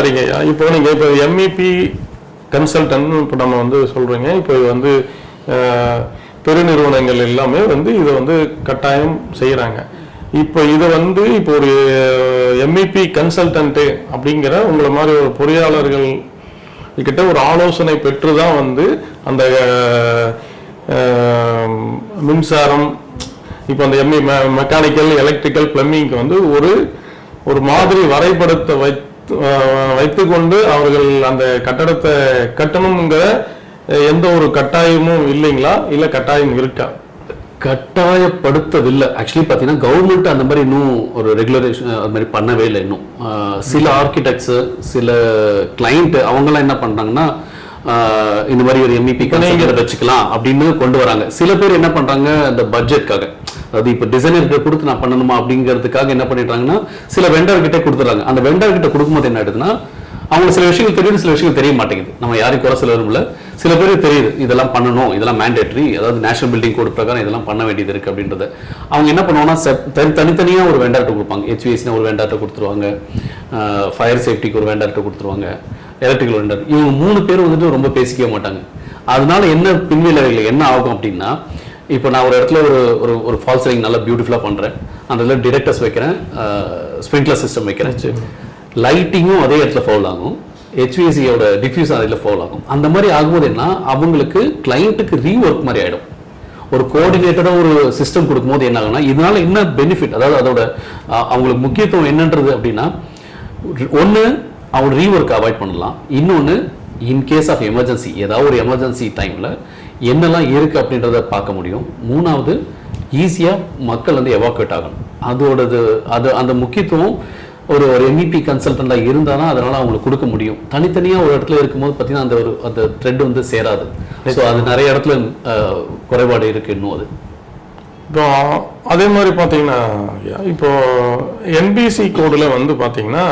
சரிங்க. ஐயா இப்போ நீங்கள் இப்போ எம்இபி கன்சல்டன்ட் இப்போ நம்ம வந்து சொல்கிறீங்க இப்போ இது வந்து பெருநிறுவனங்கள் எல்லாமே வந்து இதை வந்து கட்டாயம் செய்கிறாங்க இப்போ இதை வந்து இப்போ ஒரு எம்இபி கன்சல்டன்ட்டு அப்படிங்கிற உங்களை மாதிரி ஒரு பொறியாளர்கள் கிட்ட ஒரு ஆலோசனை பெற்று தான் வந்து அந்த மின்சாரம் இப்போ அந்த எம்இ மெக்கானிக்கல் எலக்ட்ரிக்கல் பிளம்பிங்க்கு வந்து ஒரு ஒரு மாதிரி வரைபடத்தை வைத்து வைத்துக்கொண்டு அவர்கள் அந்த கட்டடத்தை கட்டணுங்கிற எந்த ஒரு கட்டாயமும் இல்லைங்களா? இல்ல கட்டாயம் இருக்கா? கட்டாயப்படுத்தவில்லை. ஆக்சுவலி பார்த்தீங்கன்னா கவர்மெண்ட் அந்த மாதிரி இன்னும் ஒரு ரெகுலரேஷன் அது மாதிரி பண்ணவே இல்லை இன்னும். சில ஆர்கிடெக்ட்ஸு சில கிளைண்ட் அவங்கெல்லாம் என்ன பண்ணுறாங்கன்னா இந்த மாதிரி ஒரு எம்இபி கன்சல்டர் வச்சுக்கலாம் அப்படின்னு கொண்டு வராங்க. சில பேர் என்ன பண்றாங்க அந்த பட்ஜெட்காக அதாவது இப்போ டிசைனர்கிட்ட கொடுத்து நான் பண்ணணுமா அப்படிங்கிறதுக்காக என்ன பண்ணிடுறாங்கன்னா சில வெண்டர்கிட்டே கொடுத்துட்றாங்க. கொடுத்துறாங்க அந்த வெண்டர்கிட்ட கொடுக்கும்போது என்ன ஆயிடுதுன்னா அவங்களுக்கு சில விஷயங்கள் தெரியும் சில விஷயங்கள் தெரிய மாட்டேங்குது. நம்ம யாரையும் குறை சொல்ல விரும்பல சில பேருக்கு தெரியுது இதெல்லாம் பண்ணணும் இதெல்லாம் மேண்டேட்ரி அதாவது நேஷனல் பில்டிங் கோட் பிரகாரம் இதெல்லாம் பண்ண வேண்டியது இருக்குது அப்படின்றத. அவங்க என்ன பண்ணுவாங்கன்னா செப்- தனி தனித்தனியாக ஒரு வெண்டார்ட்ட கொடுப்பாங்க. ஹெச்விஎஸ்னா ஒரு வெண்டார்ட்ட கொடுத்துருவாங்க. ஃபயர் சேஃப்டிக்கு ஒரு வெண்டார்ட்ட கொடுத்துருவாங்க. எலக்ட்ரிக்கல் வெண்டர் இவங்க மூணு பேர் வந்துட்டு ரொம்ப பேசிக்கவே மாட்டாங்க. அதனால என்ன பின்விளைவுகள் என்ன ஆகும் அப்படின்னா இப்போ நான் ஒரு இடத்துல ஒரு ஒரு ஒரு ஃபால் சீலிங் நல்லா பியூட்டிஃபுல்லாக பண்ணுறேன் அந்த இடத்துல டிரெக்டர்ஸ் வைக்கிறேன் ஸ்ப்ரிங்க்லர் சிஸ்டம் வைக்கிறேன். லைட்டிங்கும் அதே இடத்துல ஃபால் ஆகும். ஹெச்விஎஸ்சியோட டிஃப்யூஸ் அதில் ஃபால் ஆகும். அந்த மாதிரி ஆகும்போது என்ன அவங்களுக்கு கிளைண்ட்டுக்கு ரீஒர்க் மாதிரி ஆகிடும் ஒரு கோஆர்டினேட்டடாக ஒரு சிஸ்டம் கொடுக்கும்போது என்ன ஆகும்னா இதனால என்ன பெனிஃபிட் அதாவது அதோட அவங்களுக்கு முக்கியத்துவம் என்னன்றது அப்படின்னா ஒன்று அவங்க ரீஒர்க் அவாய்ட் பண்ணலாம். இன்னொன்று இன் கேஸ் ஆஃப் எமர்ஜென்சி ஏதாவது ஒரு எமர்ஜென்சி டைமில் என்னெல்லாம் இருக்குது அப்படின்றத பார்க்க முடியும். மூணாவது ஈஸியாக மக்கள் வந்து எவாக்குவேட் ஆகணும். அதோடது அது அந்த முக்கியத்துவம் ஒரு ஒரு எம்இபி கன்சல்டண்டாக இருந்தால் தான் அதனால் அவங்களுக்கு கொடுக்க முடியும். தனித்தனியாக ஒரு இடத்துல இருக்கும்போது பார்த்தீங்கன்னா அந்த ஒரு அந்த த்ரெட் வந்து சேராது. ஸோ அது நிறைய இடத்துல குறைபாடு இருக்கு இன்னும் அது. இப்போ அதே மாதிரி பார்த்தீங்கன்னா ஐயா, இப்போ என்பிசி கோடில் வந்து பார்த்தீங்கன்னா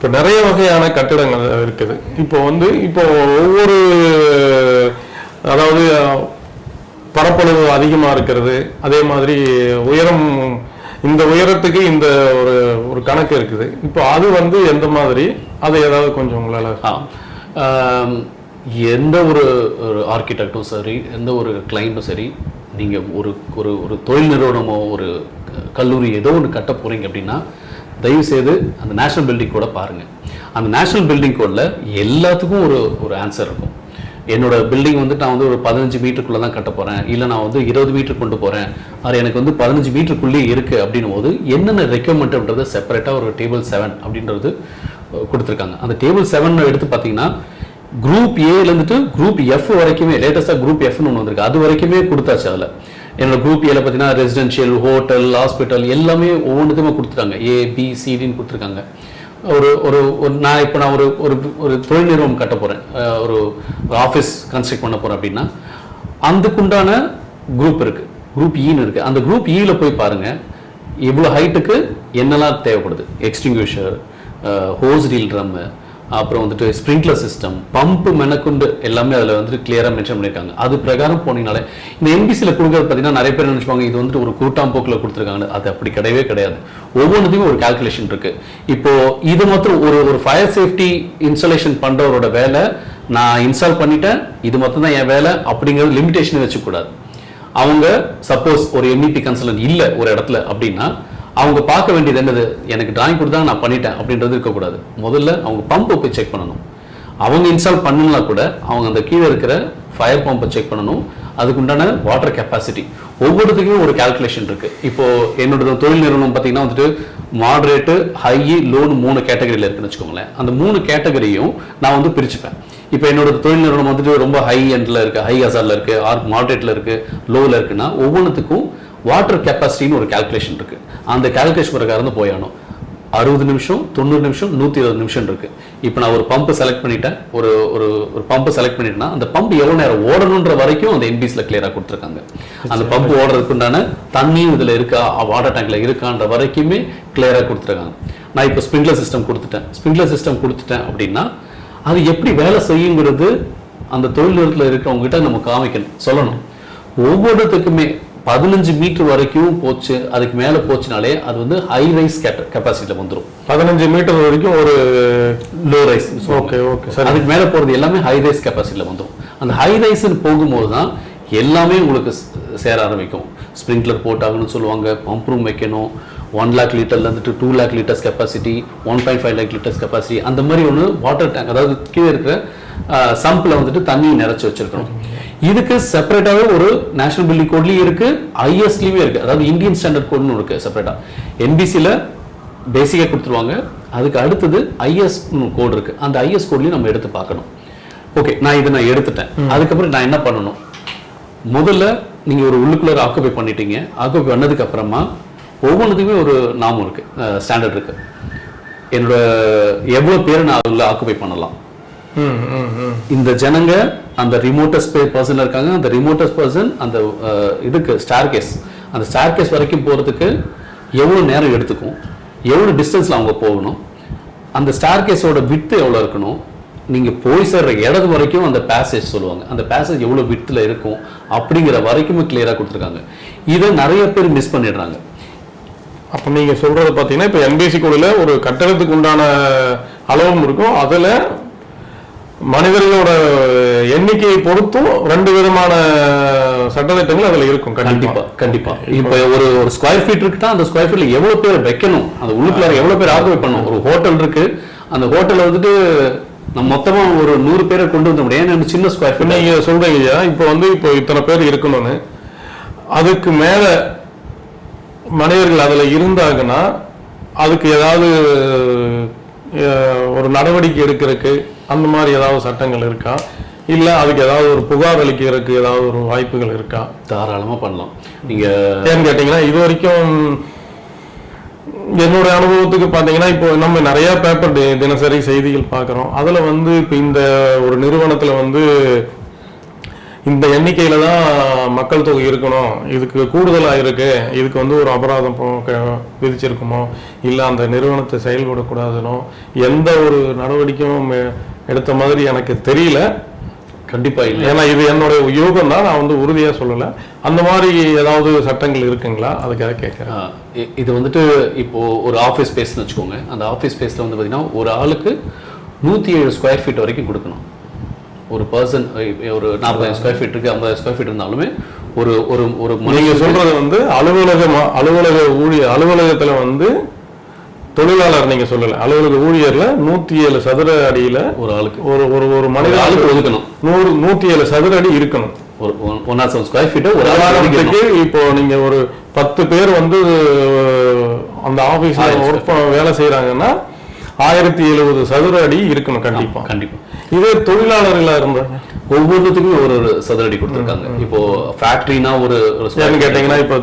இப்போ நிறைய வகையான கட்டிடங்கள் இருக்குது. இப்போ வந்து இப்போ ஒவ்வொரு அதாவது பரப்பளவு அதிகமாக இருக்கிறது. அதே மாதிரி உயரம் இந்த உயரத்துக்கு இந்த ஒரு ஒரு கணக்கு இருக்குது. இப்போ அது வந்து எந்த மாதிரி? அதை ஏதாவது கொஞ்சம் உங்களால் எந்த ஒரு ஒரு ஆர்கிடெக்டும் சரி எந்த ஒரு கிளைண்ட்டும் சரி நீங்கள் ஒரு ஒரு ஒரு தொழில் நிறுவனமோ ஒரு க- கல்லூரி ஏதோ ஒன்று கட்ட போகிறீங்க அப்படின்னா தயவு செய்து அந்த நேஷனல் பில்டிங் கோடை பாருங்கள் அந்த நேஷனல் பில்டிங் கோடில் எல்லாத்துக்கும் ஒரு ஒரு ஆன்சர் இருக்கும். என்னோட பில்டிங் வந்து நான் வந்து ஒரு பதினஞ்சு மீட்டருக்குள்ளே தான் கட்ட போகிறேன் இல்லை நான் வந்து இருபது மீட்டர் கொண்டு போகிறேன் அது எனக்கு வந்து பதினஞ்சு மீட்டருக்குள்ளேயே இருக்குது அப்படின்னும் போது என்னென்ன ரெக்கமெண்ட்ன்றது செப்பரேட்டாக ஒரு டேபிள் செவன் அப்படின்றது கொடுத்துருக்காங்க. அந்த டேபிள் செவன் எடுத்து பார்த்தீங்கன்னா குரூப் ஏலேருந்துட்டு குரூப் எஃப் வரைக்குமே லேட்டஸ்ட்டாக குரூப் எஃப்னு ஒன்று வந்திருக்கு. அது வரைக்குமே கொடுத்தாச்சு அதில். என்னோட குரூப் ஏல பார்த்தீங்கன்னா ரெசிடென்ஷியல் ஹோட்டல் ஹாஸ்பிட்டல் எல்லாமே ஒவ்வொன்றுத்துமே கொடுத்துருக்காங்க ஏ பி சிடின்னு கொடுத்துருக்காங்க. ஒரு ஒரு ஒரு நான் இப்போ நான் ஒரு ஒரு ஒரு தொழில் நிறுவனம் கட்ட போகிறேன் ஒரு ஆஃபீஸ் கன்ஸ்ட்ரக்ட் பண்ண போகிறேன் அப்படின்னா அதுக்குண்டான குரூப் இருக்குது குரூப் ஈன்னு e இருக்குது அந்த குரூப் ஈயில் e போய் பாருங்கள் இவ்வளோ ஹைட்டுக்கு என்னெல்லாம் தேவைப்படுது? எக்ஸ்டிங்யூஷர் ஹோஸ் டீல் ட்ரம்மு அப்புறம் வந்துட்டு ஸ்ப்ரிங்க்லர் சிஸ்டம் பம்பு மெனக்குண்டு எல்லாமே அதில் வந்துட்டு கிளியராக மென்ஷன் பண்ணியிருக்காங்க அது பிரகாரம் போனீங்கனாலே இந்த எம்பிசியில் கொடுக்குறது பார்த்தீங்கன்னா நிறைய பேர் நினச்சிப்பாங்க இது வந்துட்டு ஒரு கூட்டாம் போக்கில் கொடுத்துருக்காங்க அது அப்படி கிடையவே கிடையாது. ஒவ்வொன்றுத்தையும் ஒரு கால்குலேஷன் இருக்குது இப்போது இது மாத்திரம் ஒரு ஒரு ஃபயர் சேஃப்டி இன்ஸ்டாலேஷன் பண்ணுறவரோட வேலை நான் இன்ஸ்டால் பண்ணிட்டேன் இது மட்டும் தான் என் வேலை அப்படிங்கிறது லிமிடேஷன் வச்சுக்கூடாது அவங்க சப்போஸ் ஒரு எம்இபி கன்சல்டன் இல்லை ஒரு இடத்துல அப்படின்னா அவங்க பார்க்க வேண்டியது என்னது? எனக்கு டிராயிங் கொடுத்தா நான் பண்ணிட்டேன் அப்படின்றது இருக்கக்கூடாது. முதல்ல அவங்க பம்பை போய் செக் பண்ணணும். அவங்க இன்ஸ்டால் பண்ணலாம் கூட அவங்க அந்த கீழே இருக்கிற ஃபயர் பம்பை செக் பண்ணணும். அதுக்குண்டான வாட்டர் கெப்பாசிட்டி ஒவ்வொருத்துக்குமே ஒரு கால்குலேஷன் இருக்குது இப்போது என்னோட தொழில் நிறுவனம் பார்த்தீங்கன்னா வந்துட்டு மாடரேட்டு ஹை லோன் மூணு கேட்டகரியில் இருக்குன்னு வச்சுக்கோங்களேன். அந்த மூணு கேட்டகரியும் நான் வந்து பிரிச்சுப்பேன். இப்போ என்னோட தொழில் நிறுவனம் வந்துட்டு ரொம்ப ஹை எண்டில் இருக்குது ஹை ஹசாரில் இருக்குது ஆர் மாடரேட்டில் இருக்குது லோவில் இருக்குன்னா ஒவ்வொன்றுத்துக்கும் வாட்டர் கெப்பாசிட்டின்னு ஒரு கால்குலேஷன் இருக்குது அந்த கால்குலேஷன் பிரகாரம் தான் போயாகணும் அறுபது நிமிஷம் தொண்ணூறு நிமிஷம் நூற்றி இருபது நிமிஷம் இருக்கு. இப்போ நான் ஒரு பம்பை செலக்ட் பண்ணிட்டேன். ஒரு ஒரு ஒரு பம்பை செலக்ட் பண்ணிட்டேன்னா அந்த பம்ப் எவ்வளோ நேரம் ஓடணுன்ற வரைக்கும் அந்த என்பிஸில் கிளியராக கொடுத்துருக்காங்க. அந்த பம்ப் ஓடுறதுக்கு உண்டான தண்ணியும் இதில் இருக்கா வாட்டர் டேங்க்ல இருக்கான்ற வரைக்குமே கிளியராக கொடுத்துருக்காங்க. நான் இப்போ ஸ்ப்ரிங்க்லர் சிஸ்டம் கொடுத்துட்டேன். ஸ்ப்ரிங்க்லர் சிஸ்டம் கொடுத்துட்டேன் அப்படின்னா அது எப்படி வேலை செய்யுங்கிறது அந்த தொழில் நிறுவனத்தில் இருக்கவங்க கிட்ட நம்ம காமிக்கணும் சொல்லணும். ஒவ்வொருத்துக்குமே பதினஞ்சு மீட்டர் வரைக்கும் போச்சு அதுக்கு மேலே போச்சுனாலே அது வந்து ஹை ரைஸ் கெப்பாசிட்டியில் வந்துடும் பதினஞ்சு மீட்டர் வரைக்கும் ஒரு லோ ரைஸ் ஓகே ஓகே சரி. அதுக்கு மேலே போகிறது எல்லாமே ஹை ரைஸ் கெப்பாசிட்டியில் வந்துடும் அந்த ஹை ரைஸ்னு போகும்போது தான் எல்லாமே உங்களுக்கு சேர ஆரம்பிக்கும். ஸ்ப்ரிங்க்லர் போட்டாகணும்னு சொல்லுவாங்க பம்ப் ரூம் வைக்கணும் ஒன் லேக் லிட்டர்ல இருந்துட்டு two lakh litres capacity one point five lakh litres capacity அந்த மாதிரி ஒன்று வாட்டர் டேங்க் அதாவது கீழே இருக்கிற சம்பில் வந்துட்டு தண்ணி நிறைச்சி வச்சிருக்கணும். இதுக்கு செப்பரேட்டாகவே ஒரு நேஷனல் பில்டிங் கோட்லேயும் இருக்கு ஐஎஸ்லேயுமே இருக்கு. அதாவது இந்தியன் ஸ்டாண்டர்ட் கோட்னு இருக்கு செப்பரேட்டாக என்பிசியில் பேசிக்காக கொடுத்துருவாங்க. அதுக்கு அடுத்தது ஐஎஸ் கோட் இருக்கு. அந்த ஐஎஸ் கோட்லையும் நம்ம எடுத்து பார்க்கணும். ஓகே நான் இதை நான் எடுத்துட்டேன். அதுக்கப்புறம் நான் என்ன பண்ணணும்? முதல்ல நீங்க ஒரு உள்ளுக்குள்ள ஆக்குபை பண்ணிட்டீங்க. ஆக்குபை பண்ணதுக்கு அப்புறமா ஒவ்வொன்றுத்துக்குமே ஒரு நாமம் இருக்கு. ஸ்டாண்டர்ட் இருக்கு. என்னோட எவ்வளவு பேரை நான் அதில் ஆக்குபை பண்ணலாம்? இந்த ஜனங்க அந்த ரிமோட்டஸ்ட் பர்சன்ல இருக்காங்க. அந்த ரிமோட்டஸ்ட் பர்சன் அந்த இதுக்கு ஸ்டார் கேஸ் அந்த ஸ்டார் கேஸ் வரைக்கும் போகிறதுக்கு எவ்வளோ நேரம் எடுத்துக்கும்? எவ்வளோ டிஸ்டன்ஸில் அவங்க போகணும்? அந்த ஸ்டார் கேஸோட வித்து எவ்வளோ இருக்கணும்? நீங்கள் போய் சேர்ற இடது வரைக்கும் அந்த பேசேஜ் சொல்லுவாங்க. அந்த பேசேஜ் எவ்வளோ வித்தில் இருக்கும்? அப்படிங்கிற வரைக்குமே கிளியராக கொடுத்துருக்காங்க. இதை நிறைய பேர் மிஸ் பண்ணிடுறாங்க. அப்போ நீங்கள் சொல்கிறது பார்த்தீங்கன்னா இப்போ எம்பிசி குழுவில் ஒரு கட்டணத்துக்கு உண்டான அளவும் இருக்கும். அதில் மனிதர்களோட எண்ணிக்கையை பொறுத்தும் ரெண்டு விதமான சட்டத்திட்டங்கள் அதுல இருக்கும் கண்டிப்பா. கண்டிப்பா இப்ப ஒரு ஒரு ஸ்கொயர் ஃபீட் இருக்குன்னா அந்த ஸ்கொயர் ஃபீட்ல எவ்வளவு பேர் வைக்கணும்? அந்த உள்ளுக்குள்ள எவ்வளவு பேர் ஆக்குபை பண்ணணும் ஒரு ஹோட்டல் இருக்கு. அந்த ஹோட்டல்ல வந்துட்டு நம்ம மொத்தமா ஒரு நூறு பேரை கொண்டு வந்த முடியும் ஏன்னா சின்ன ஸ்கொயர் ஃபீட் நீங்க சொல்றீங்க இல்லையா? இப்போ வந்து இப்போ இத்தனை பேர் இருக்கணும்னு. அதுக்கு மேல மனிதர்கள் அதுல இருந்தாங்கன்னா அதுக்கு ஏதாவது ஒரு நடவடிக்கை எடுக்கிறதுக்கு அந்த மாதிரி ஏதாவது சட்டங்கள் இருக்கா? இல்ல அதுக்கு ஏதாவது ஒரு புகார் அளிக்கிறதுக்கு ஏதாவது ஒரு வாய்ப்புகள் இருக்கா? தாராளமா பண்ணலாம். நீங்க ஏன்னு கேட்டீங்கன்னா இது வரைக்கும் என்னோட அனுபவத்துக்கு பார்த்தீங்கன்னா இப்போ நம்ம நிறைய பேப்பர் தினசரி செய்திகள் பார்க்குறோம். அதில் வந்து இப்போ இந்த ஒரு நிறுவனத்தில் வந்து இந்த எண்ணிக்கையில தான் மக்கள் தொகை இருக்கணும். இதுக்கு கூடுதலாக இருக்கு. இதுக்கு வந்து ஒரு அபராதம் விதிச்சிருக்குமோ? இல்லை அந்த நிறுவனத்தை செயல்படக்கூடாதுனோ? எந்த ஒரு நடவடிக்கையும் எடுத்த மாதிரி எனக்கு தெரியல. கண்டிப்பா இல்லை. ஏன்னா இது என்னோட யூகம் தான் நான் வந்து உறுதியாக சொல்லலை. அந்த மாதிரி ஏதாவது சட்டங்கள் இருக்குங்களா? அதுக்காக கேட்குறேன்? இது வந்துட்டு இப்போ ஒரு ஆஃபீஸ் ஸ்பேஸ்னு வச்சுக்கோங்க. அந்த ஆஃபீஸ் ஸ்பேஸ்ல வந்து பார்த்தீங்கன்னா ஒரு ஆளுக்கு நூற்றி ஏழு ஸ்கொயர் ஃபீட் வரைக்கும் கொடுக்கணும். ஒரு பர்சன் ஒரு நாற்பதாயிரம் ஸ்கொயர் ஃபீட் இருக்கு ஐம்பதாயிரம் ஸ்கொயர் ஃபீட் இருந்தாலுமே ஒரு ஒரு ஒரு நீங்க மனுஷன் சொல்றது வந்து அலுவலக அலுவலக ஊழியர் அலுவலகத்துல வந்து தொழிலாளர் நீங்க சொல்லல. அலுவலக ஊழியர்ல நூத்தி ஏழு சதுர அடியில ஒரு ஆளுக்கு. ஒரு ஒரு ஒரு மனித ஆளுக்கு ஒதுக்கணும். நூறு நூத்தி ஏழு சதுர அடி இருக்கணும். ஒரு ஒன் நாட் செவன் ஸ்கொயர் ஃபீட்டை ஒரு. உதாரணத்துக்கு இப்போ நீங்க ஒரு பத்து பேர் வந்து அந்த ஆயிரம் ஒர்க் வேலை செய்யறாங்கன்னா ஆயிரத்தி எழுபது சதுர அடி இருக்கணும் கண்டிப்பா. கண்டிப்பா. இதே தொழிலாளர்களா இருந்தாங்க. ஒவ்வொன்றுத்துக்குமே ஒரு ஒரு சதுரடி கொடுத்துருக்காங்க. இப்போ ஃபேக்டரினா ஒரு. கேட்டிங்கன்னா இப்போ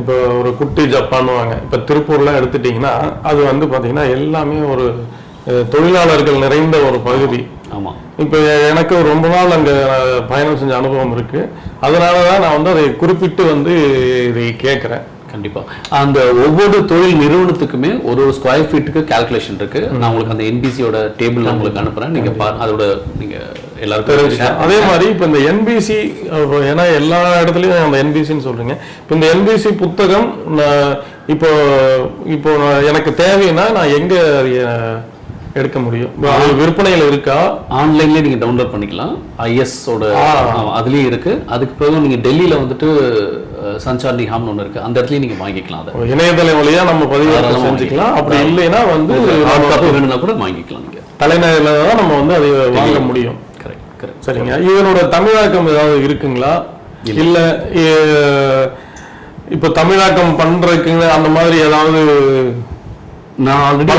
இப்போ ஒரு குட்டி ஜப்பான்னுவாங்க இப்போ திருப்பூர்லாம் எடுத்துட்டிங்கன்னா அது வந்து பார்த்தீங்கன்னா எல்லாமே ஒரு தொழிலாளர்கள் நிறைந்த ஒரு பகுதி. ஆமா. இப்போ எனக்கு ரொம்ப நாள் அங்கே பயணம் செஞ்ச அனுபவம் இருக்கு. அதனால தான் நான் வந்து அதை குறிப்பிட்டு வந்து இதை கேட்குறேன் கண்டிப்பா. அந்த ஒவ்வொரு தொழில் நிறுவனத்துக்குமே ஒரு ஒரு ஸ்கொயர் ஃபீட்டுக்கு கால்குலேஷன் இருக்கு. நான் உங்களுக்கு அந்த என்பிசியோட டேபிள் நான் உங்களுக்கு அனுப்புறேன். நீங்க பா- அதோட நீங்க எல்லாருக்கும் அதே மாதிரி இப்போ இந்த என்பிசி ஏன்னா எல்லா இடத்துலையும் அந்த என்பிசின்னு சொல்றீங்க. இப்போ இந்த என்பிசி புத்தகம் இப்போ இப்போ எனக்கு தேவைன்னா நான் எங்க எடுக்க முடியும். விற்பனையில் இருக்கா? ஆன்லைன்லயே நீங்க டவுன்லோட் பண்ணிக்கலாம். ஐஎஸ் ஓட ஆ. ஆமா, அதுலயும் இருக்கு. அதுக்கு பிறகு நீங்க டெல்லியில வந்துட்டு சஞ்சார் நிகாம்னு ஒன்று இருக்கு. அந்த இடத்துலயும் நீங்க வாங்கிக்கலாம் அதை. இணையதளம் வழியா நம்ம பதிவு செஞ்சுக்கலாம். அப்படி இல்லைன்னா வந்து வேணும்னா கூட வாங்கிக்கலாம் நீங்க. தலைநகரில் தான் நம்ம வந்து அதை வாங்க முடியும். கரெக்ட் கரெக்ட் சரிங்க. இதனோட தமிழாக்கம் ஏதாவது இருக்குங்களா? இல்ல. இப்போ தமிழாக்கம் பண்றதுக்கு அந்த மாதிரி ஏதாவது நான் ஆல்ரெடி?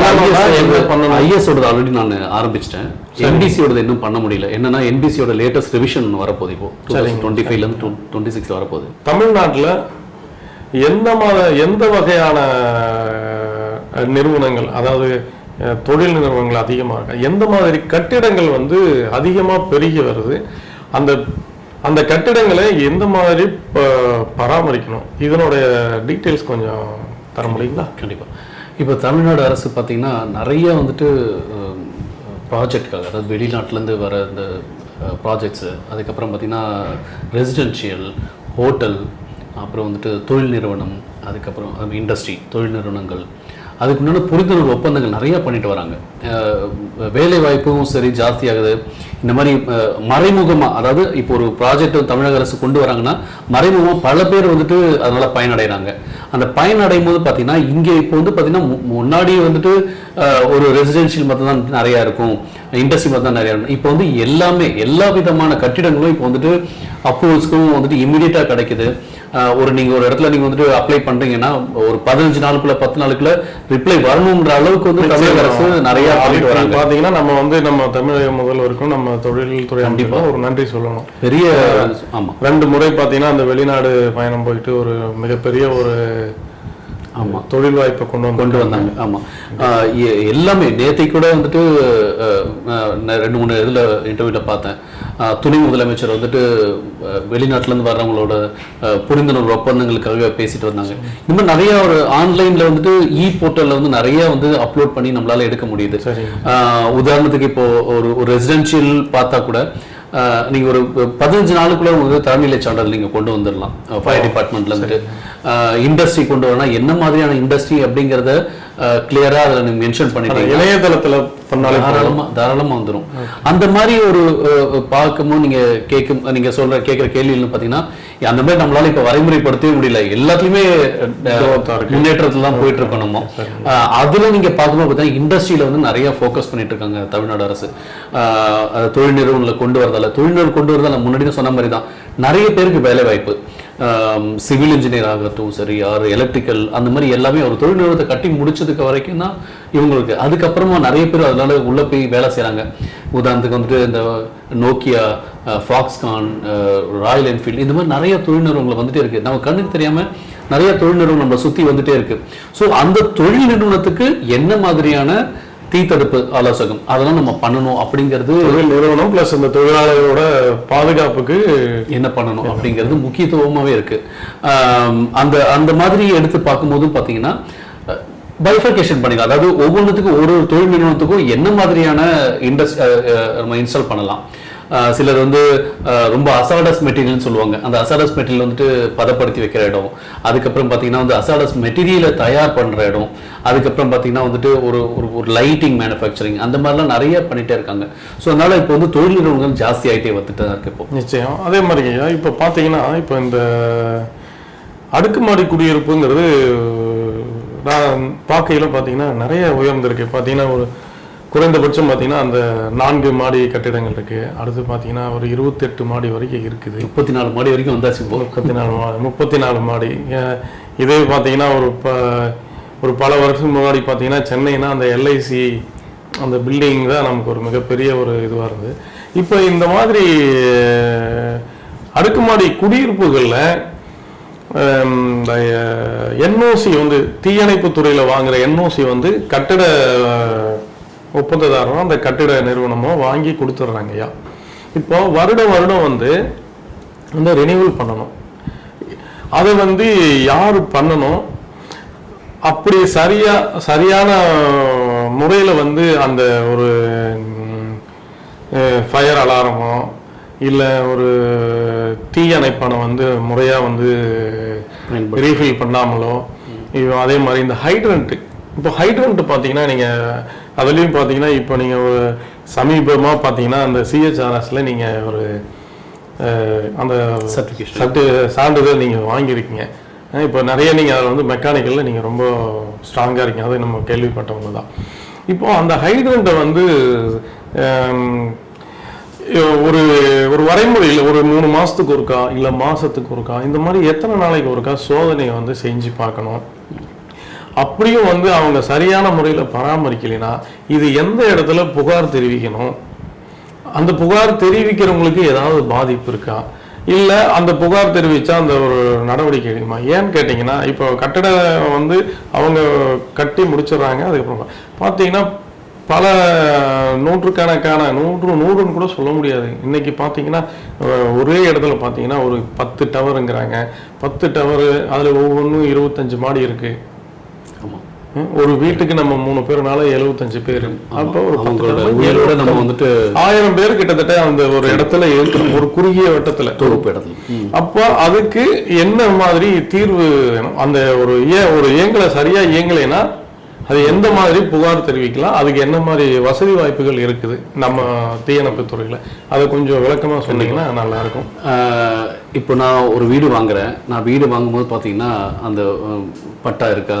ஐஎஸோட ஆல்ரெடி நான் ஆரம்பிச்சிட்டேன். என்பிசியோட இன்னும் பண்ண முடியல. என்னன்னா என்பிசியோட லேட்டஸ்ட் ரிவிஷன் வரப்போகுது இப்போ. டுவெண்ட்டி ஃபைவ்ல இருந்து டுவெண்ட்டி சிக்ஸ்ல வரப்போகுது தமிழ்நாட்டுல எந்த மாத எந்த வகையான நிறுவனங்கள் அதாவது தொழில் நிறுவனங்கள் அதிகமாக இருக்கு? எந்த மாதிரி கட்டிடங்கள் வந்து அதிகமாக பெருகி வருது? அந்த அந்த கட்டிடங்களை எந்த மாதிரி பராமரிக்கணும்? இதனுடைய டீட்டெயில்ஸ் கொஞ்சம் தர முடியுங்களா? கண்டிப்பா. இப்போ தமிழ்நாடு அரசு பார்த்தீங்கன்னா நிறைய வந்துட்டு ப்ராஜெக்ட்காக அதாவது வெளிநாட்டிலேருந்து வர இந்த ப்ராஜெக்ட்ஸு அதுக்கப்புறம் பார்த்திங்கன்னா ரெசிடென்ஷியல் ஹோட்டல் அப்புறம் வந்துட்டு தொழில் நிறுவனம் அதுக்கப்புறம் இண்டஸ்ட்ரி தொழில் நிறுவனங்கள். அதுக்கு முன்னாடி புரிந்துணர்வு ஒப்பந்தங்கள் நிறையா பண்ணிட்டு வராங்க. வேலை வாய்ப்பும் சரி ஜாஸ்தியாகுது. இந்த மாதிரி மறைமுகமாக அதாவது இப்போ ஒரு ப்ராஜெக்ட் தமிழக அரசு கொண்டு வராங்கன்னா மறைமுகமாக பல பேர் வந்துட்டு அதனால் பயனடைகிறாங்க அந்த பயனடையும் போது பார்த்தீங்கன்னா இங்கே இப்போ வந்து பார்த்தீங்கன்னா மு- முன்னாடி வந்துட்டு ஒரு ரெசிடென்ஷியல் மட்டும் தான் நிறையா இருக்கும். இண்டஸ்ட்ரி மட்டும் தான் நிறையா இருக்கும். இப்போ வந்து எல்லாமே எல்லா விதமான கட்டிடங்களும் இப்போ வந்துட்டு அப்ரூவல்ஸ்க்கும் வந்துட்டு இம்மிடியட்டாக கிடைக்குது. ஒரு நீங்கள் ஒரு இடத்துல நீங்கள் வந்துட்டு அப்ளை பண்ணுறீங்கன்னா ஒரு பதினஞ்சு நாளுக்குள்ள பத்து நாளுக்குள்ள ரிப்ளை வரணுன்ற அளவுக்கு வந்து தமிழக அரசு நிறைய பாத்தீங்கன்னா நம்ம வந்து நம்ம தமிழக முதல்வருக்கும் நம்ம தொழில்துறை அமைப்புக்கும் ஒரு நன்றி சொல்லணும். பெரிய ஆமா. ரெண்டு முறை பாத்தீங்கன்னா அந்த வெளிநாடு பயணம் போயிட்டு ஒரு மிகப்பெரிய ஒரு ஆமா. தொழில் வாய்ப்பை கொண்டு வந்து கொண்டு வந்தாங்க. ஆமா. ஆஹ் எ- எல்லாமே நேத்தை கூட வந்துட்டு ரெண்டு மூணு இதுல இன்டர்வியூல பார்த்தேன். துணை முதலமைச்சர் வந்துட்டு அஹ், வெளிநாட்டுல இருந்து வர்றவங்களோட புரிந்துணர்வு ஒப்பந்தங்களுக்காக பேசிட்டு வந்தாங்க. இந்த மாதிரி நிறைய ஒரு ஆன்லைன்ல வந்துட்டு இ போர்ட்டல்ல வந்து நிறைய வந்து அப்லோட் பண்ணி நம்மளால எடுக்க முடியுது. உதாரணத்துக்கு இப்போ ஒரு ஒரு ரெசிடென்ஷியல் பார்த்தா கூட ஆஹ் நீங்க ஒரு பதினஞ்சு நாளுக்குள்ள வந்து தரநிலை சான்றிதழ் நீங்க கொண்டு வந்துடலாம். ஃபயர் டிபார்ட்மெண்ட்ல இருந்து இண்டஸ்ட்ரி கொண்டு வரலாம். என்ன மாதிரியான இண்டஸ்ட்ரி அப்படிங்கறத கிளியரா அதுல நீங்க மென்ஷன் பண்ணிட்டீங்க. இணையதளத்துல பண்ணாலே போதும். தாராளமா தாராளமா வந்துரும். அந்த மாதிரி ஒரு பார்க்கும்போது நீங்க கேட்கும் நீங்க சொல்ற கேட்கிற கேள்விகள் பாத்தீங்கன்னா அந்த மாதிரி நம்மளால இப்ப வரைமுறைப்படுத்தவே முடியல. எல்லாத்துலயுமே. முன்னேற்றத்துல தான் போயிட்டு இருக்கோம் நம்ம அதுல நீங்க பார்க்கும்போது பார்த்தீங்கன்னா இண்டஸ்ட்ரியில வந்து நிறைய ஃபோக்கஸ் பண்ணிட்டு இருக்காங்க தமிழ்நாடு அரசு. தொழில் நிறுவனங்களை கொண்டு வரதால. தொழில் கொண்டு வரதால முன்னாடி சொன்ன மாதிரி தான் நிறைய பேருக்கு வேலை வாய்ப்பு சிவில் இன்ஜினியர் ஆகட்டும் சரி யார் எலக்ட்ரிக்கல் அந்த மாதிரி எல்லாமே ஒரு தொழில் நிறுவனத்தை கட்டி முடிச்சதுக்கு வரைக்கும் தான் இவங்களுக்கு. அதுக்கப்புறமா நிறைய பேர் அதனால உள்ள போய் வேலை செய்கிறாங்க உதாரணத்துக்கு வந்துட்டு இந்த நோக்கியா ஃபாக்ஸ்கான் ராயல் என்ஃபீல்டு இந்த மாதிரி நிறைய தொழில் நிறுவனங்கள் வந்துட்டே இருக்குது நம்ம கண்ணுக்கு தெரியாமல் நிறைய தொழில் நிறுவனம் நம்மளை சுற்றி வந்துட்டே இருக்குது ஸோ அந்த தொழில் நிறுவனத்துக்கு என்ன மாதிரியான தீத்தடுப்பு ஆலோசகம். அதெல்லாம் நம்ம பண்ணணும் அப்படிங்கிறது தொழில் நிறுவனம் பிளஸ் இந்த தொழிலாளர்களோட பாதுகாப்புக்கு என்ன பண்ணணும் அப்படிங்கிறது முக்கியத்துவமாவே இருக்கு. அந்த அந்த மாதிரி எடுத்து பார்க்கும்போதும் பார்த்தீங்கன்னா பைஃபர்கேஷன் பண்ணிக்கலாம். அதாவது ஒவ்வொன்றுத்துக்கும் ஒரு ஒரு தொழில் நிறுவனத்துக்கும் என்ன மாதிரியான இண்டஸ் நம்ம இன்ஸ்டால் பண்ணலாம். சிலர் வந்து ரொம்ப அசாடஸ் மெட்டீரியல்னு சொல்லுவாங்க. அந்த அசாடஸ் மெட்டீரியல் வந்துட்டு பதப்படுத்தி வைக்கிற இடம். அதுக்கப்புறம் பார்த்தீங்கன்னா வந்து அசாடஸ் மெட்டீரியலை தயார் பண்ணுற இடம். அதுக்கப்புறம் பார்த்தீங்கன்னா வந்துட்டு ஒரு ஒரு ஒரு லைட்டிங் மேனுஃபேக்சரிங் அந்த மாதிரிலாம் நிறைய பண்ணிகிட்டே இருக்காங்க. ஸோ அதனால் இப்போ வந்து தொழில் நிறுவனங்கள் ஜாஸ்தி ஆகிட்டே வந்துட்டு தான் இருக்கு இப்போ. நிச்சயம். அதே மாதிரி இப்போ பார்த்தீங்கன்னா இப்போ இந்த அடுக்குமாடி குடியிருப்புங்கிறது நான் பார்க்கையில் பார்த்தீங்கன்னா நிறைய உயர்ந்திருக்கு. பார்த்தீங்கன்னா ஒரு குறைந்தபட்சம் பார்த்தீங்கன்னா அந்த நான்கு மாடி கட்டிடங்கள் இருக்கு. அடுத்து பார்த்தீங்கன்னா ஒரு இருபத்தெட்டு மாடி வரைக்கும் இருக்குது. முப்பத்தி நாலு மாடி வரைக்கும் வந்தாச்சு முப்பத்தி நாலு மாடி முப்பத்தி நாலு மாடி இதே பார்த்தீங்கன்னா ஒரு ப ஒரு பல வருஷம் முன்னாடி பார்த்தீங்கன்னா சென்னைனா அந்த எல்ஐசி அந்த பில்டிங் தான் நமக்கு ஒரு மிகப்பெரிய ஒரு இதுவாக இருந்தது. இப்போ இந்த மாதிரி அடுக்குமாடி குடியிருப்புகளில் இந்த என்ஓசி வந்து தீயணைப்பு துறையில் வாங்குற என்ஓசி வந்து கட்டிட ஒப்பந்ததாரரும் அந்த கட்டிட நிறுவனமோ வாங்கி கொடுத்துட்றாங்க ஐயா. இப்போ வருடம் வருடம் வந்து வந்து ரெனியூவல் பண்ணணும். அதை வந்து யார் பண்ணணும்? அப்படி சரியா சரியான முறையில் வந்து அந்த ஒரு ஃபயர் அலாரமோ இல்லை ஒரு தீயணைப்பானை வந்து முறையாக வந்து. ரீஃபில் பண்ணாமலோ அதே மாதிரி இந்த ஹைட்ரண்ட் இப்போ ஹைட்ரண்ட் பார்த்தீங்கன்னா நீங்கள் அதுலேயும் பார்த்தீங்கன்னா இப்போ நீங்கள் ஒரு சமீபமாக பார்த்தீங்கன்னா அந்த சிஹெச்ஆர்எஸில் நீங்கள் ஒரு அந்த Certification. சர்டி சான்றிதழ் நீங்கள் வாங்கியிருக்கீங்க. இப்போ நிறைய நீங்கள் அதில் வந்து மெக்கானிக்கலில் நீங்கள் ரொம்ப ஸ்ட்ராங்காக இருக்கீங்க. அதை நம்ம கேள்விப்பட்டவங்க தான். இப்போ அந்த ஹைட்ரண்ட்டை வந்து ஒரு ஒரு வரைமுறையில் ஒரு மூணு மாதத்துக்கு ஒருக்கா இல்லை மாதத்துக்கு ஒருக்கா இந்த மாதிரி எத்தனை நாளைக்கு ஒருக்கா சோதனையை வந்து செஞ்சு பார்க்கணும்? அப்படியும் வந்து அவங்க சரியான முறையில் பராமரிக்கலைன்னா இது எந்த இடத்துல புகார் தெரிவிக்கணும்? அந்த புகார் தெரிவிக்கிறவங்களுக்கு ஏதாவது பாதிப்பு இருக்கா? இல்லை அந்த புகார் தெரிவித்தா அந்த ஒரு நடவடிக்கை எடுக்குமா? ஏன்னு கேட்டிங்கன்னா இப்போ கட்டடம் வந்து அவங்க கட்டி முடிச்சிடுறாங்க அதுக்கப்புறம் பார்த்தீங்கன்னா பல நூற்றுக்கணக்கான நூற்று நூறுன்னு கூட சொல்ல முடியாது. இன்னைக்கு பார்த்தீங்கன்னா ஒரே இடத்துல பார்த்தீங்கன்னா ஒரு பத்து டவருங்கிறாங்க பத்து டவரு அதில் ஒவ்வொன்றும் இருபத்தஞ்சு மாடி இருக்குது ஒரு வீட்டுக்கு நம்ம மூணு பேர்னால எழுபத்தஞ்சு பேர். அப்போ ஒரு உயிரோட நம்ம வந்துட்டு ஆயிரம் பேர் கிட்டத்தட்ட அந்த ஒரு இடத்துல இருக்கிறோம் ஒரு குறுகிய வட்டத்துல. தொகுப்பு இடத்துல. அப்போ அதுக்கு என்ன மாதிரி தீர்வு வேணும்? அந்த ஒரு ஏன் ஒரு இயங்கலை சரியா இயங்கலைன்னா அது எந்த மாதிரி புகார் தெரிவிக்கலாம்? அதுக்கு என்ன மாதிரி வசதி வாய்ப்புகள் இருக்குது நம்ம தீயணைப்பு துறையில? அதை கொஞ்சம் விளக்கமா சொன்னீங்கன்னா நல்லா இருக்கும் ஆஹ் இப்போ நான் ஒரு வீடு வாங்குறேன். நான் வீடு வாங்கும்போது பார்த்தீங்கன்னா அந்த பட்டா இருக்கா?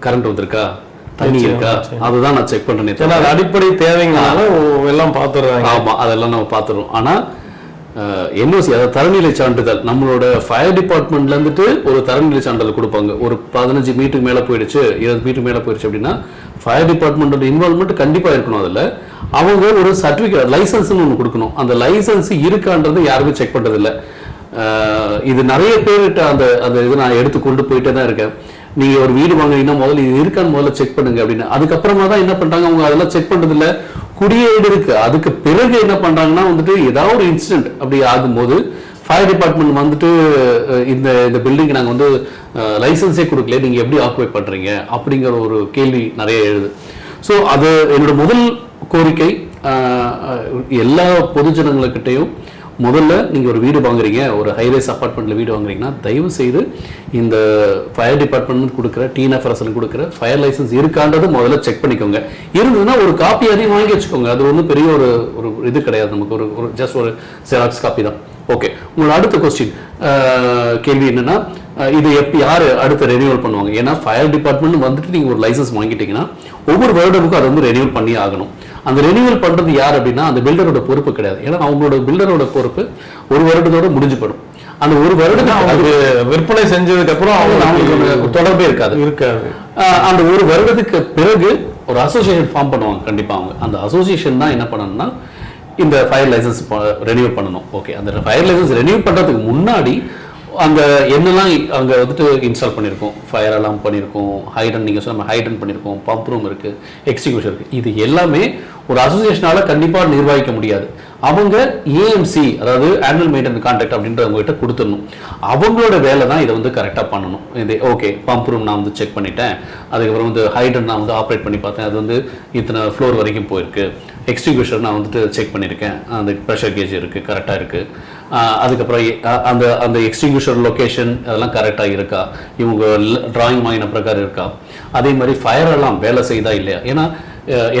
கரண்ட் வந்திருக்கா? தண்ணி இருக்கா? அதுதான் நான் செக் பண்ணுறேனே ஏன்னா அடிப்படை தேவைங்கனால எல்லாம் பார்த்துடுறாங்க ஆமா அதெல்லாம் நம்ம பார்த்துருவோம் ஆனா என்ஓசி அதாவது தரநிலை சான்றிதழ் நம்மளோட ஃபயர் டிபார்ட்மெண்ட்ல இருந்துட்டு ஒரு தரநிலை சான்றிதழ் கொடுப்பாங்க. ஒரு பதினஞ்சு மீட்டருக்கு மேல போயிடுச்சு இருபது மீட்டர் மேல போயிடுச்சு அப்படின்னா ஃபயர் டிபார்ட்மெண்டோட இன்வால்மெண்ட் கண்டிப்பா இருக்கணும் அதுல. அவங்க ஒரு சர்டிபிகேட் லைசன்ஸ்னு ஒன்று கொடுக்கணும். அந்த லைசன்ஸ் இருக்கான்றது யாருமே செக் பண்றது இல்ல அஹ், இது நிறைய பேர்கிட்ட அந்த அந்த இது நான் எடுத்து கொண்டு போயிட்டே தான் இருக்கேன். நீங்க ஒரு வீடு வாங்கினீங்கன்னா முதல்ல இது இருக்கான்னு முதல்ல செக் பண்ணுங்க அப்படின்னு. அதுக்கப்புறமா தான் என்ன பண்றாங்க? அவங்க அதெல்லாம் செக் பண்றது இல்ல குடியேடு இருக்கு. அதுக்கு பிறகு என்ன பண்றாங்கன்னா வந்துட்டு ஏதாவது ஒரு இன்சிடென்ட் அப்படி ஆகும்போது ஃபயர் டிபார்ட்மெண்ட் வந்துட்டு இந்த இந்த பில்டிங் நாங்க வந்து லைசன்ஸே கொடுக்கல. நீங்க எப்படி ஆக்குபை பண்றீங்க? அப்படிங்கிற ஒரு கேள்வி நிறைய எழுது. ஸோ அது என்னோட முதல் கோரிக்கை. அஹ், அஹ், எல்லா பொதுஜனங்களுக்கிட்டையும் முதல்ல நீங்கள் ஒரு வீடு வாங்குறீங்க ஒரு ஹைரேஸ் அப்பார்ட்மெண்ட்டில் வீடு வாங்குறீங்கன்னா தயவு செய்து இந்த ஃபயர் டிபார்ட்மெண்ட் கொடுக்குற டிஎன்எஃப்எஸ்எல் கொடுக்குற ஃபயர் லைசன்ஸ் இருக்கான்றது முதல்ல செக் பண்ணிக்கோங்க. இருந்ததுன்னா ஒரு காப்பி அதையும் வாங்கி வச்சுக்கோங்க. அது ஒன்றும் பெரிய ஒரு ஒரு இது கிடையாது நமக்கு. ஒரு ஒரு ஜஸ்ட் ஒரு செராக்ஸ் காப்பி தான். ஓகே உங்களோட அடுத்த கொஸ்டின் கேள்வி என்னென்னா இது எப்போ யார் அடுத்து ரெனியூவல் பண்ணுவாங்க? ஏன்னா ஃபயர் டிபார்ட்மெண்ட் வந்துட்டு நீங்கள் ஒரு லைசன்ஸ் வாங்கிட்டீங்கன்னா ஒவ்வொரு வருடமுக்கும் அதை வந்து ரெனியூவல் பண்ணி ஆகணும். அந்த ரெனியூவல் பண்றது யார் அப்படின்னா அந்த பில்டரோட பொறுப்பு கிடையாது. ஏன்னா அவங்களோட பில்டரோட பொறுப்பு ஒரு வருடத்தோட முடிஞ்சு போடும் அந்த ஒரு வருடத்துக்கு அவங்களுக்கு விற்பனை செஞ்சதுக்கு அப்புறம் அவங்களுக்கு தொடர்பே இருக்காது. இருக்காது. அந்த ஒரு வருடத்துக்கு பிறகு ஒரு அசோசியேஷன் ஃபார்ம் பண்ணுவாங்க கண்டிப்பா அவங்க. அந்த அசோசியேஷன் தான் என்ன பண்ணணும்னா இந்த ஃபயர் லைசன்ஸ் ரெனியூ பண்ணணும். ஓகே அந்த ஃபயர் லைசன்ஸ் ரெனியூ பண்றதுக்கு முன்னாடி அங்கே என்னெல்லாம் அங்கே வந்துட்டு இன்ஸ்டால் பண்ணியிருக்கோம் ஃபயர் அலாம் பண்ணியிருக்கோம் ஹைடன் நீங்கள் சொன்ன ஹைடன் பண்ணியிருக்கோம் பம்ப் ரூம் இருக்குது எக்ஸிக்யூஷன் இருக்குது இது எல்லாமே ஒரு அசோசியேஷனால கண்டிப்பாக நிர்வகிக்க முடியாது. அவங்க ஏஎம்சி அதாவது ஆனுவல் மெயின்டெனன் கான்ட்ராக்ட் அப்படின்றவங்ககிட்ட கொடுத்துடணும். அவங்களோட வேலை தான் இதை வந்து கரெக்டாக பண்ணணும். இது ஓகே பம்ப் ரூம் நான் வந்து செக் பண்ணிட்டேன். அதுக்கப்புறம் வந்து ஹைடன் நான் வந்து ஆப்ரேட் பண்ணி பார்த்தேன். அது வந்து இத்தனை ஃப்ளோர் வரைக்கும் போயிருக்கு. எக்ஸ்டிங்யூஷர் நான் வந்துட்டு செக் பண்ணியிருக்கேன். அந்த ப்ரெஷர் கேஜ் இருக்குது கரெக்டாக இருக்குது அதுக்கப்புறம் அந்த அந்த எக்ஸ்டிங்யூஷர் லொக்கேஷன் அதெல்லாம் கரெக்டாக இருக்கா? இவங்க டிராயிங் வாங்கின பிரகாரம் இருக்கா? அதே மாதிரி ஃபயர் எல்லாம் வேலை செய்தா இல்லையா? ஏன்னா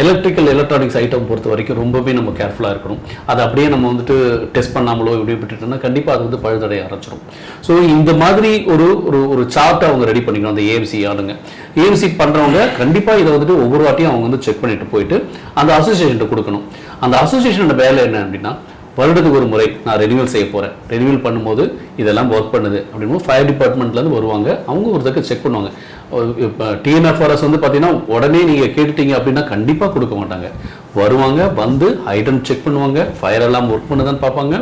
எலக்ட்ரிக்கல் எலக்ட்ரானிக்ஸ் ஐட்டம் பொறுத்த வரைக்கும் ரொம்பவே நம்ம கேர்ஃபுல்லாக இருக்கணும். அதை அப்படியே நம்ம வந்துட்டு டெஸ்ட் பண்ணாமலோ இப்படி விட்டுட்டோம்னா கண்டிப்பாக அது வந்து பழுதடைய ஆரம்பிச்சிடும் ஸோ இந்த மாதிரி ஒரு ஒரு ஒரு சார்ட்டை அவங்க ரெடி பண்ணிக்கணும் அந்த ஏஎம்சி ஆளுங்க. ஏஎம்சி பண்ணுறவங்க கண்டிப்பாக இதை வந்துட்டு ஒவ்வொரு வாட்டியும் அவங்க வந்து செக் பண்ணிட்டு போயிட்டு அந்த அசோசியேஷன்ட்டு கொடுக்கணும். அந்த அசோசியேஷனோட வேலை என்ன அப்படின்னா வருடத்துக்கு ஒரு முறை நான் ரெனியூவல் செய்ய போகிறேன் ரெனியூவல் பண்ணும்போது இதெல்லாம் ஒர்க் பண்ணுது. அப்படின்போது ஃபயர் டிபார்ட்மெண்ட்லேருந்து வருவாங்க. அவங்க ஒரு தக்க செக் பண்ணுவாங்க. இப்போ டிஎன்எஃப்ஆர்எஸ் வந்து பார்த்தீங்கன்னா உடனே நீங்கள் கேட்டுட்டீங்க அப்படின்னா கண்டிப்பாக கொடுக்க மாட்டாங்க. வருவாங்க வந்து ஹைடன் செக் பண்ணுவாங்க. ஃபயர் எல்லாம் ஒர்க் பண்ணுதான்னு பார்ப்பாங்க.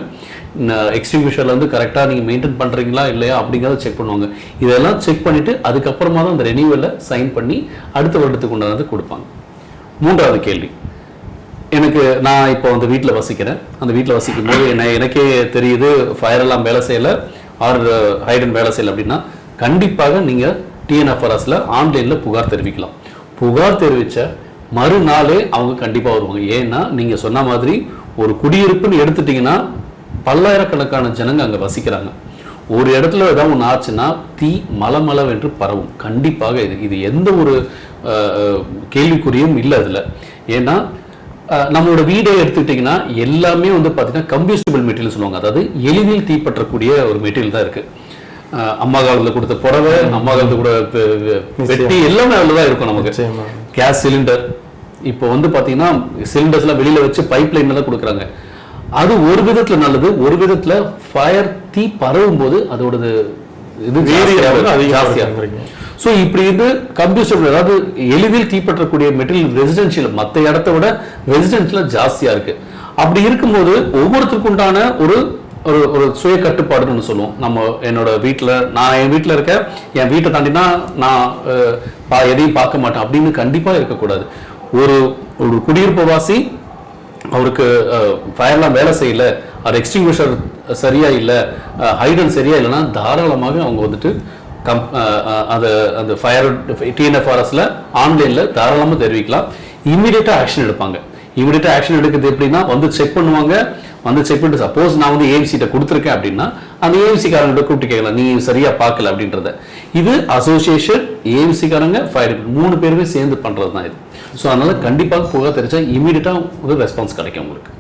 எக்ஸ்டிங்யூஷரில் வந்து கரெக்டாக நீங்கள் மெயின்டைன் பண்ணுறீங்களா இல்லையா அப்படிங்கிறத செக் பண்ணுவாங்க. இதெல்லாம் செக் பண்ணிவிட்டு அதுக்கப்புறமா தான் அந்த ரெனியூவலை சைன் பண்ணி அடுத்த வருடத்துக்கு உண்டானது கொடுப்பாங்க. மூன்றாவது கேள்வி. எனக்கு நான் இப்போ அந்த வீட்டில் வசிக்கிறேன். அந்த வீட்டில் வசிக்கும் போது என்ன எனக்கே தெரியுது ஃபயர் எல்லாம் வேலை செய்யலை ஆர் ஹைடன் வேலை செய்யலை அப்படின்னா கண்டிப்பாக நீங்கள் டிஎன்எஃப்ஆர்எஸில் ஆன்லைனில் புகார் தெரிவிக்கலாம். புகார் தெரிவித்த மறுநாளே அவங்க கண்டிப்பாக வருவாங்க. ஏன்னா நீங்கள் சொன்ன மாதிரி ஒரு குடியிருப்புன்னு எடுத்துட்டிங்கன்னா பல்லாயிரக்கணக்கான ஜனங்க அங்கே வசிக்கிறாங்க. ஒரு இடத்துல ஏதாவது ஒன்று ஆச்சுன்னா தீ மலமளவென்று பரவும். கண்டிப்பாக இது இது எந்த ஒரு கேள்விக்குறியும் இல்லை அதில். ஏன்னா நம்மளோட வீடை எடுத்துக்கிட்டிங்கன்னா எல்லாமே வந்து பார்த்தீங்கன்னா கம்பியூஸ்டபிள் மெட்டீரியல் சொல்லுவாங்க. அதாவது எளிதில் தீப்பற்றக்கூடிய ஒரு மெட்டீரியல் தான் இருக்குது அம்மா காலத்தில் கொடுத்த புடவை அம்மா காலத்தில் கூட வெட்டி எல்லாமே அதில் தான் இருக்கும் நமக்கு. கேஸ் சிலிண்டர் இப்போ வந்து பார்த்தீங்கன்னா சிலிண்டர்ஸ்லாம் வெளியில் வச்சு பைப் லைனில் தான் கொடுக்குறாங்க. அது ஒரு விதத்தில் நல்லது ஒரு விதத்தில் ஃபயர் தீ பரவும் போது அதோடது இது ஜாஸ்தியாக. ஸோ இப்படி இது கம்ப்யூஸ்டபிள் அதாவது எளிதில் தீப்பற்றக்கூடிய மெட்டீரியல் ரெசிடென்ஷியல் மற்ற இடத்த விட ரெசிடென்ஷியல் ஜாஸ்தியாக இருக்குது அப்படி இருக்கும்போது ஒவ்வொருத்தருக்கு உண்டான ஒரு ஒரு ஒரு சுய கட்டுப்பாடுன்னு சொல்லுவோம். நம்ம என்னோட வீட்டில் நான் என் வீட்டில் இருக்க என் வீட்டை தாண்டினா நான் பா எதையும் பார்க்க மாட்டேன். அப்படின்னு கண்டிப்பாக இருக்கக்கூடாது. ஒரு ஒரு குடியிருப்புவாசி அவருக்கு ஃபயர்லாம் வேலை செய்யல அது எக்ஸ்டிங்விஷர் சரியா இல்லை ஹைடன் சரியா இல்லைன்னா தாராளமாக அவங்க வந்துட்டு கம் அது அந்த ஃபயர் டிஎன்எஃப்ஆர்எஸில் ஆன்லைனில் தாராளமாக தெரிவிக்கலாம். இமீடியட்டாக ஆக்ஷன் எடுப்பாங்க. இமீடியட்டாக ஆக்ஷன் எடுக்கிறது எப்படின்னா வந்து செக் பண்ணுவாங்க. வந்து செக் பண்ணிட்டு சப்போஸ் நான் வந்து ஏஎம்சிட்ட கொடுத்துருக்கேன் அப்படின்னா அந்த ஏஎம்சிக்காரங்கிட்ட கூப்பிட்டு கேட்கலாம் நீ சரியாக பார்க்கல அப்படின்றத. இது அசோசியேஷன் ஏஎம்சிக்காரங்க ஃபயர் மூணு பேருமே சேர்ந்து பண்ணுறது தான் இது. ஸோ அதனால் கண்டிப்பாக புகார் தெரிச்சா இமீடியட்டாக ஒரு ரெஸ்பான்ஸ் கிடைக்கும் உங்களுக்கு.